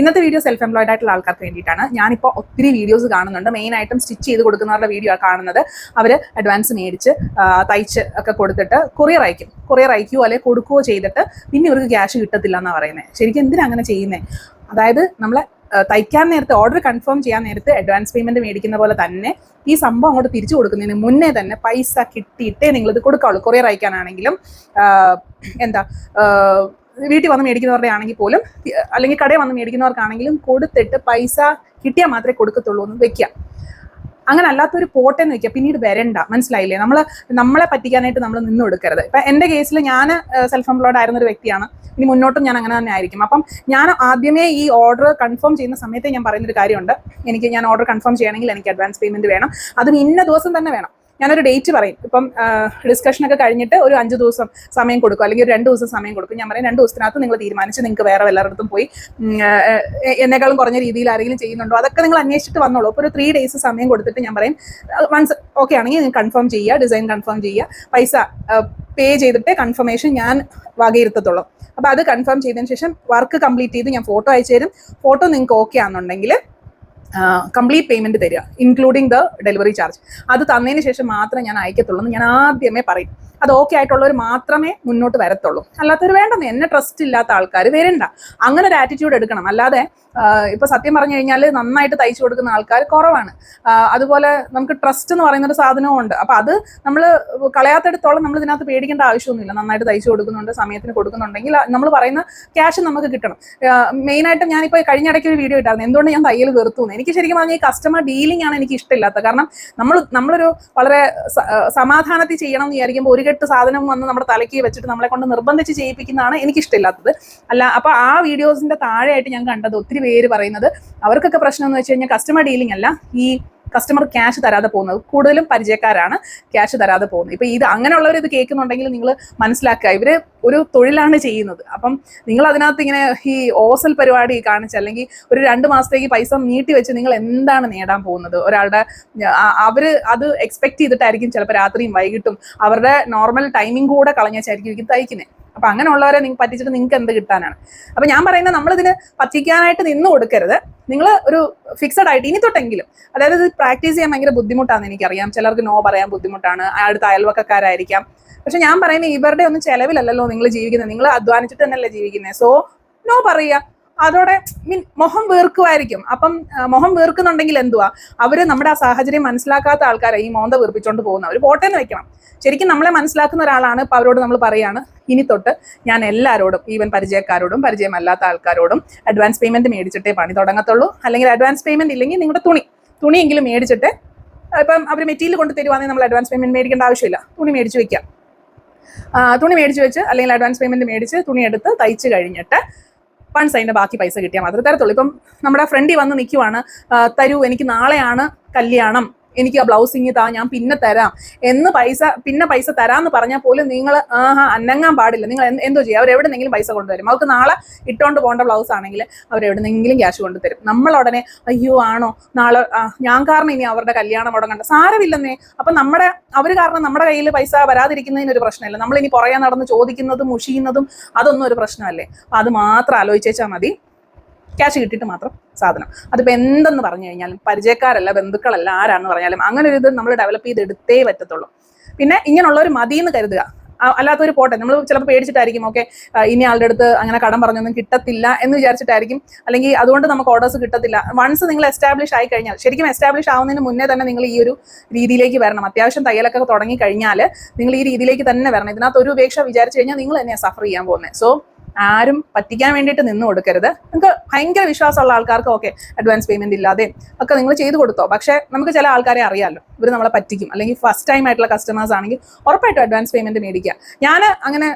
ഇന്നത്തെ video self employed ആയിട്ടുള്ള ആൾക്കാർക്ക് വേണ്ടിയിട്ടാണ്. ഞാനിപ്പോൾ ഒത്തിരി വീഡിയോസ് കാണുന്നുണ്ട്. മെയിൻ ആയിട്ടും സ്റ്റിച്ച് ചെയ്ത് കൊടുക്കുന്നവരുടെ വീഡിയോ കാണുന്നത്. അവർ അഡ്വാൻസ് മേടിച്ച് തയ്ച്ച് ഒക്കെ കൊടുത്തിട്ട് കൊറിയർ അയക്കും. കൊറിയർ അയക്കുകയോ അല്ലെങ്കിൽ കൊടുക്കുകയോ ചെയ്തിട്ട് പിന്നെ ഇവർക്ക് ക്യാഷ് കിട്ടത്തില്ല എന്നാണ് പറയുന്നത് ശരിക്കും എന്തിനാ അങ്ങനെ ചെയ്യുന്നത് അതായത് നമ്മളെ തയ്ക്കാൻ നേരത്തെ ഓർഡർ കൺഫേം ചെയ്യാൻ നേരത്തെ അഡ്വാൻസ് പേയ്മെന്റ് മേടിക്കുന്ന പോലെ തന്നെ ഈ സംഭവം അങ്ങോട്ട് തിരിച്ചു കൊടുക്കുന്നതിന് മുന്നേ തന്നെ പൈസ കിട്ടിയിട്ടേ നിങ്ങളിത് കൊടുക്കാവുള്ളൂ. കൊറിയർ അയക്കാനാണെങ്കിലും എന്താ വീട്ടിൽ വന്ന് മേടിക്കുന്നവരുടെ ആണെങ്കിൽ പോലും അല്ലെങ്കിൽ കടയിൽ വന്ന് മേടിക്കുന്നവർക്കാണെങ്കിലും കൊടുത്തിട്ട് പൈസ കിട്ടിയാൽ മാത്രമേ കൊടുക്കത്തുള്ളൂ എന്ന് വെക്കുക അങ്ങനെ അല്ലാത്തൊരു പോട്ടെന്ന് വെക്കുക പിന്നീട് വരണ്ട. മനസ്സിലായില്ലേ? നമ്മൾ നമ്മളെ പറ്റിക്കാനായിട്ട് നമ്മൾ നിന്ന് കൊടുക്കരുത് ഇപ്പം എന്റെ കേസിൽ ഞാൻ സെൽഫ് എംപ്ലോയ്ഡ് ആയിരുന്ന ഒരു വ്യക്തിയാണ്. ഇനി മുന്നോട്ടും ഞാൻ അങ്ങനെ തന്നെ ആയിരിക്കും. അപ്പം ഞാൻ ആദ്യമേ ഈ ഓർഡർ കൺഫേം ചെയ്യുന്ന സമയത്ത് ഞാൻ പറയുന്നൊരു കാര്യമുണ്ട്. എനിക്ക് ഞാൻ ഓർഡർ കൺഫേം ചെയ്യണമെങ്കിൽ എനിക്ക് അഡ്വാൻസ് പേയ്മെന്റ് വേണം. അതും ഇന്ന ദിവസം തന്നെ വേണം. ഞാനൊരു ഡേറ്റ് പറയും. ഇപ്പം ഡിസ്കഷനൊക്കെ കഴിഞ്ഞിട്ട് ഒരു അഞ്ച് ദിവസം സമയം കൊടുക്കും. അല്ലെങ്കിൽ ഒരു രണ്ട് ദിവസം സമയം കൊടുക്കും. ഞാൻ പറയും രണ്ട് ദിവസത്തിനകത്ത് നിങ്ങൾ തീരുമാനിച്ച് നിങ്ങൾക്ക് വേറെ വല്ലയിടത്തും പോയി എന്നെക്കാളും കുറഞ്ഞ രീതിയിൽ ആരെങ്കിലും ചെയ്യുന്നുണ്ടോ? അതൊക്കെ നിങ്ങൾ അന്വേഷിച്ചിട്ട് വന്നോളൂ. അപ്പോൾ ഒരു ത്രീ ഡേയ്സ് സമയം കൊടുത്തിട്ട് ഞാൻ പറയും വൺസ് ഓക്കെ ആണെങ്കിൽ നിങ്ങൾ കൺഫേം ചെയ്യുക ഡിസൈൻ കൺഫേം ചെയ്യുക. പൈസ പേ ചെയ്തിട്ട് കൺഫർമേഷൻ ഞാൻ വകയിരുത്തത്തുള്ളൂ. അപ്പോൾ അത് കൺഫേം ചെയ്തതിന് ശേഷം വർക്ക് കംപ്ലീറ്റ് ചെയ്ത് ഞാൻ ഫോട്ടോ അയച്ചു തരും ഫോട്ടോ നിങ്ങൾക്ക് ഓക്കെ ആണെന്നുണ്ടെങ്കിൽ കംപ്ലീറ്റ് പേയ്മെന്റ് തരിക ഇൻക്ലൂഡിങ് ദ ഡെലിവറി ചാർജ് അത് തന്നതിന് ശേഷം മാത്രമേ ഞാൻ അയക്കത്തുള്ളൂ എന്ന് ഞാൻ ആദ്യമേ പറയും. അത് ഓക്കെ ആയിട്ടുള്ളവർ മാത്രമേ മുന്നോട്ട് വരത്തുള്ളൂ. അല്ലാത്തവർ വേണ്ടെന്ന് എന്നെ ട്രസ്റ്റ് ഇല്ലാത്ത ആൾക്കാർ വരണ്ട. അങ്ങനെ ഒരു ആറ്റിറ്റ്യൂഡ് എടുക്കണം. അല്ലാതെ ഇപ്പൊ സത്യം പറഞ്ഞു കഴിഞ്ഞാൽ നന്നായിട്ട് തയ്ച്ചു കൊടുക്കുന്ന ആൾക്കാർ കുറവാണ്. അതുപോലെ നമുക്ക് ട്രസ്റ്റ് എന്ന് പറയുന്ന ഒരു സാധനവും ഉണ്ട്. അപ്പൊ അത് നമ്മൾ കളയാത്തടത്തോളം നമ്മൾ ഇതിനകത്ത് പേടിക്കേണ്ട ആവശ്യമൊന്നുമില്ല. നന്നായിട്ട് തയ്ച്ചു കൊടുക്കുന്നുണ്ട് സമയത്തിന് കൊടുക്കുന്നുണ്ടെങ്കിൽ നമ്മൾ പറയുന്ന ക്യാഷ് നമുക്ക് കിട്ടണം. മെയിനായിട്ട് ഞാനിപ്പോൾ കഴിഞ്ഞ ഇടയ്ക്ക് ഒരു വീഡിയോ ഇട്ടായിരുന്നു. എന്തുകൊണ്ട് ഞാൻ തയ്യൽ വെറുത്തു. എനിക്ക് ശരിക്കും പറഞ്ഞാൽ ഈ കസ്റ്റമർ ഡീലിംഗ് ആണ് എനിക്ക് ഇഷ്ടമില്ലാത്ത കാരണം നമ്മൾ നമ്മളൊരു വളരെ സമാധാനത്തിൽ ചെയ്യണം എന്ന് വിചാരിക്കുമ്പോൾ ഒരു കെട്ട് സാധനം വന്ന് നമ്മുടെ തലയ്ക്ക് വെച്ചിട്ട് നമ്മളെ കൊണ്ട് നിർബന്ധിച്ച് ചെയ്യിപ്പിക്കുന്നതാണ് എനിക്ക് ഇഷ്ടമില്ലാത്തത്. അല്ല അപ്പോൾ ആ വീഡിയോസിന്റെ താഴെയായിട്ട് ഞാൻ കണ്ടത് ഒത്തിരി പേര് പറയുന്നത് അവർക്കൊക്കെ പ്രശ്നം എന്ന് വെച്ച് കഴിഞ്ഞാൽ കസ്റ്റമർ ഡീലിംഗ് അല്ല. ഈ കസ്റ്റമർ ക്യാഷ് തരാതെ പോകുന്നത്. കൂടുതലും പരിചയക്കാരാണ് ക്യാഷ് തരാതെ പോകുന്നത്. ഇപ്പൊ ഇത് അങ്ങനെയുള്ളവർ ഇത് കേൾക്കുന്നുണ്ടെങ്കിൽ നിങ്ങൾ മനസ്സിലാക്കുക. ഇവർ ഒരു തൊഴിലാണ് ചെയ്യുന്നത്. അപ്പം നിങ്ങൾ അതിനകത്ത് ഇങ്ങനെ ഈ ഓസൽ പരിപാടി കാണിച്ച് അല്ലെങ്കിൽ ഒരു രണ്ട് മാസത്തേക്ക് പൈസ നീട്ടി വെച്ച് നിങ്ങൾ എന്താണ് നേടാൻ പോകുന്നത്? ഒരാളുടെ അവർ അത് എക്സ്പെക്ട് ചെയ്തിട്ടായിരിക്കും ചിലപ്പോൾ രാത്രിയും വൈകിട്ടും അവരുടെ നോർമൽ ടൈമിംഗ് കൂടെ കളഞ്ഞ വെച്ചായിരിക്കും തയ്ക്കുന്നത് അപ്പൊ അങ്ങനെയുള്ളവരെ നിങ്ങൾ പറ്റിച്ചിട്ട് നിങ്ങൾക്ക് എന്ത് കിട്ടാനാണ്. അപ്പൊ ഞാൻ പറയുന്നത് നമ്മളിതിന് പറ്റിക്കാനായിട്ട് നിന്ന് കൊടുക്കരുത്. നിങ്ങൾ ഒരു ഫിക്സഡ് ആയിട്ട് ഇനി തൊട്ടെങ്കിലും അതായത് ഇത് പ്രാക്ടീസ് ചെയ്യാൻ ഭയങ്കര ബുദ്ധിമുട്ടാണെന്ന് എനിക്കറിയാം. ചിലർക്ക് നോ പറയാൻ ബുദ്ധിമുട്ടാണ്. അടുത്ത അയൽവക്കക്കാരായിരിക്കാം. പക്ഷെ ഞാൻ പറയുന്നത് ഇവരുടെ ഒന്നും ചെലവിലല്ലോ നിങ്ങൾ ജീവിക്കുന്നത് നിങ്ങൾ അധ്വാനിച്ചിട്ട് തന്നെയല്ലേ ജീവിക്കുന്നത് സോ നോ പറയുക. അതോടെ മീൻ മുഖം വീർക്കുമായിരിക്കും അപ്പം മുഖം വീർക്കുന്നുണ്ടെങ്കിൽ എന്തുവാ? അവർ നമ്മുടെ ആ സാഹചര്യം മനസ്സിലാക്കാത്ത ആൾക്കാരെ ഈ മോന്ത വീർപ്പിച്ചോണ്ട് പോകുന്ന. അവർ പോട്ടേന്ന് വെക്കണം. ശരിക്കും നമ്മളെ മനസ്സിലാക്കുന്ന ഒരാളാണ് ഇപ്പൊ അവരോട് നമ്മൾ പറയാണ് ഇനി തൊട്ട് ഞാൻ എല്ലാവരോടും ഈവൻ പരിചയക്കാരോടും പരിചയമല്ലാത്ത ആൾക്കാരോടും അഡ്വാൻസ് പേയ്മെന്റ് മേടിച്ചിട്ടേ പണി തുടങ്ങത്തുള്ളൂ. അല്ലെങ്കിൽ അഡ്വാൻസ് പേയ്മെന്റ് ഇല്ലെങ്കിൽ നിങ്ങളുടെ തുണി തുണിയെങ്കിലും മേടിച്ചിട്ട് ഇപ്പം അവർ മെറ്റീരിയൽ കൊണ്ട് തരുവാണെങ്കിൽ നമ്മൾ അഡ്വാൻസ് പേയ്മെന്റ് മേടിക്കേണ്ട ആവശ്യമില്ല. തുണി മേടിച്ച് വെക്കാം. തുണി മേടിച്ച് വെച്ച് അല്ലെങ്കിൽ അഡ്വാൻസ് പേയ്മെന്റ് മേടിച്ച് തുണി എടുത്ത് തയ്ച്ച് കഴിഞ്ഞിട്ട് വൺസ് അതിന്റെ ബാക്കി പൈസ കിട്ടിയാൽ മാത്രമേ തരത്തുള്ളൂ ഇപ്പം നമ്മുടെ ഫ്രണ്ടി വന്ന് നിൽക്കുവാണ് തരൂ എനിക്ക് നാളെയാണ് കല്യാണം. എനിക്ക് ആ ബ്ലൗസിങ് താ ഞാൻ പിന്നെ തരാം. എന്ന് പൈസ പിന്നെ പൈസ തരാന്ന് പറഞ്ഞാൽ പോലും നിങ്ങൾ ആഹാ അന്നങ്ങാൻ പാടില്ല. നിങ്ങൾ എന്തോ ചെയ്യും. അവർ എവിടെന്നെങ്കിലും പൈസ കൊണ്ടുവരും അവർക്ക് നാളെ ഇട്ടുകൊണ്ട് പോകേണ്ട ബ്ലൗസ് ആണെങ്കിൽ അവർ എവിടെന്നെങ്കിലും ക്യാഷ് കൊണ്ടുതരും നമ്മൾ ഉടനെ അയ്യോ ആണോ? നാളെ ഞാൻ കാരണം ഇനി അവരുടെ കല്യാണം മുടങ്ങണ്ട സാരമില്ലെന്നേ. അപ്പം നമ്മുടെ അവർ കാരണം നമ്മുടെ കയ്യിൽ പൈസ വരാതിരിക്കുന്നതിന് ഒരു പ്രശ്നമില്ല. നമ്മളിനി പുറകെ നടന്ന് ചോദിക്കുന്നതും മുഷിയുന്നതും അതൊന്നും ഒരു പ്രശ്നമല്ലേ? അപ്പം അത് മാത്രം ആലോചിച്ചേച്ചാൽ മതി. ക്യാഷ് കിട്ടിയിട്ട് മാത്രം സാധനം. അതിപ്പോൾ എന്തെന്ന് പറഞ്ഞു കഴിഞ്ഞാലും പരിചയക്കാരല്ല ബന്ധുക്കളല്ല ആരാണെന്ന് പറഞ്ഞാലും അങ്ങനെ ഒരു ഇത് നമ്മൾ ഡെവലപ്പ് ചെയ്തെടുത്തേ പറ്റത്തുള്ളൂ. പിന്നെ ഇങ്ങനെയുള്ളവർ മതിയെന്ന് കരുതുക. ആ- അല്ലാത്തൊരു പോട്ടെ നമ്മൾ ചിലപ്പോൾ പേടിച്ചിട്ടായിരിക്കും ഓക്കെ ഇനി ആളുടെ അടുത്ത് അങ്ങനെ കടം പറഞ്ഞൊന്നും കിട്ടത്തില്ല എന്ന് വിചാരിച്ചിട്ടായിരിക്കും. അല്ലെങ്കിൽ അതുകൊണ്ട് നമുക്ക് ഓർഡേഴ്സ് കിട്ടത്തില്ല. വൺസ് നിങ്ങൾ എസ്റ്റാബ്ലിഷ് ആയി കഴിഞ്ഞാൽ ശരിക്കും എസ്റ്റാബ്ലിഷ് ആവുന്നതിന് മുന്നേ തന്നെ നിങ്ങൾ ഈ ഒരു രീതിയിലേക്ക് വരണം. അത്യാവശ്യം തയ്യലൊക്കെ തുടങ്ങി കഴിഞ്ഞാൽ നിങ്ങൾ ഈ രീതിയിലേക്ക് തന്നെ വരണം. ഇതിനകത്ത് ഒരു ഉപേക്ഷ വിചാരിച്ചു കഴിഞ്ഞാൽ നിങ്ങൾ തന്നെയാണ് സഫർ ചെയ്യാൻ പോകുന്നത് സോ ആരും പറ്റിക്കാൻ വേണ്ടിയിട്ട് നിന്ന് കൊടുക്കരുത്. നിങ്ങൾക്ക് ഭയങ്കര വിശ്വാസമുള്ള ആൾക്കാർക്ക് ഓക്കെ അഡ്വാൻസ് പേയ്മെന്റ് ഇല്ലാതെ ഒക്കെ നിങ്ങൾ ചെയ്തു കൊടുത്തോ. പക്ഷേ നമുക്ക് ചില ആൾക്കാരെ അറിയാമല്ലോ ഇവർ നമ്മളെ പറ്റിക്കും. അല്ലെങ്കിൽ ഫസ്റ്റ് ടൈം ആയിട്ടുള്ള കസ്റ്റമേഴ്സ് ആണെങ്കിൽ ഉറപ്പായിട്ടും അഡ്വാൻസ് പേയ്മെന്റ് മേടിക്കുക. ഞാൻ അങ്ങനെ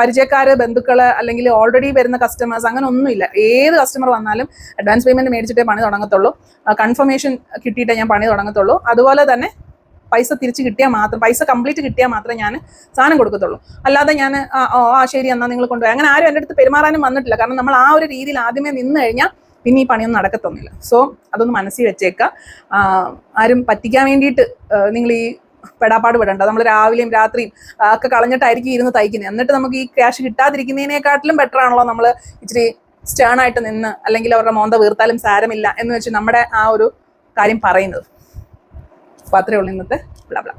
പരിചയക്കാർ ബന്ധുക്കൾ അല്ലെങ്കിൽ ഓൾറെഡി വരുന്ന കസ്റ്റമേഴ്സ് അങ്ങനെ ഒന്നുമില്ല. ഏത് കസ്റ്റമർ വന്നാലും അഡ്വാൻസ് പേയ്മെന്റ് മേടിച്ചിട്ടേ പണി തുടങ്ങത്തുള്ളൂ. കൺഫർമേഷൻ കിട്ടിയിട്ടേ ഞാൻ പണി തുടങ്ങത്തുള്ളൂ. അതുപോലെ തന്നെ പൈസ തിരിച്ച് കിട്ടിയാൽ മാത്രം പൈസ കംപ്ലീറ്റ് കിട്ടിയാൽ മാത്രമേ ഞാൻ സാധനം കൊടുക്കത്തുള്ളൂ. അല്ലാതെ ഞാൻ ആ ശരി എന്നാൽ നിങ്ങൾ കൊണ്ടുപോയി. അങ്ങനെ ആരും എന്റെ അടുത്ത് പെരുമാറാനും വന്നിട്ടില്ല. കാരണം നമ്മൾ ആ ഒരു രീതിയിൽ ആദ്യമേ നിന്ന് കഴിഞ്ഞാൽ പിന്നെ ഈ പണിയൊന്നും നടക്കത്തൊന്നുമില്ല. സോ അതൊന്ന് മനസ്സിൽ വെച്ചേക്കാം. ആരും പറ്റിക്കാൻ വേണ്ടിയിട്ട് നിങ്ങൾ ഈ പെടാപ്പാട് വിടണ്ട നമ്മൾ രാവിലെയും രാത്രിയും ഒക്കെ കളഞ്ഞിട്ടായിരിക്കും ഇരുന്ന് തയ്ക്കുന്നത് എന്നിട്ട് നമുക്ക് ഈ ക്യാഷ് കിട്ടാതിരിക്കുന്നതിനെക്കാട്ടിലും ബെറ്റർ ആണല്ലോ നമ്മൾ ഇച്ചിരി സ്റ്റേൺ ആയിട്ട് നിന്ന് അല്ലെങ്കിൽ അവരുടെ മോന്ത വീർത്താലും സാരമില്ല എന്ന് വെച്ച് നമ്മുടെ ആ ഒരു കാര്യം പറയുന്നത്. ಪಾತ್ರೆ ಒಳಗಿರುತ್ತೆ ಬ್ಲಾಬ್ಲಾ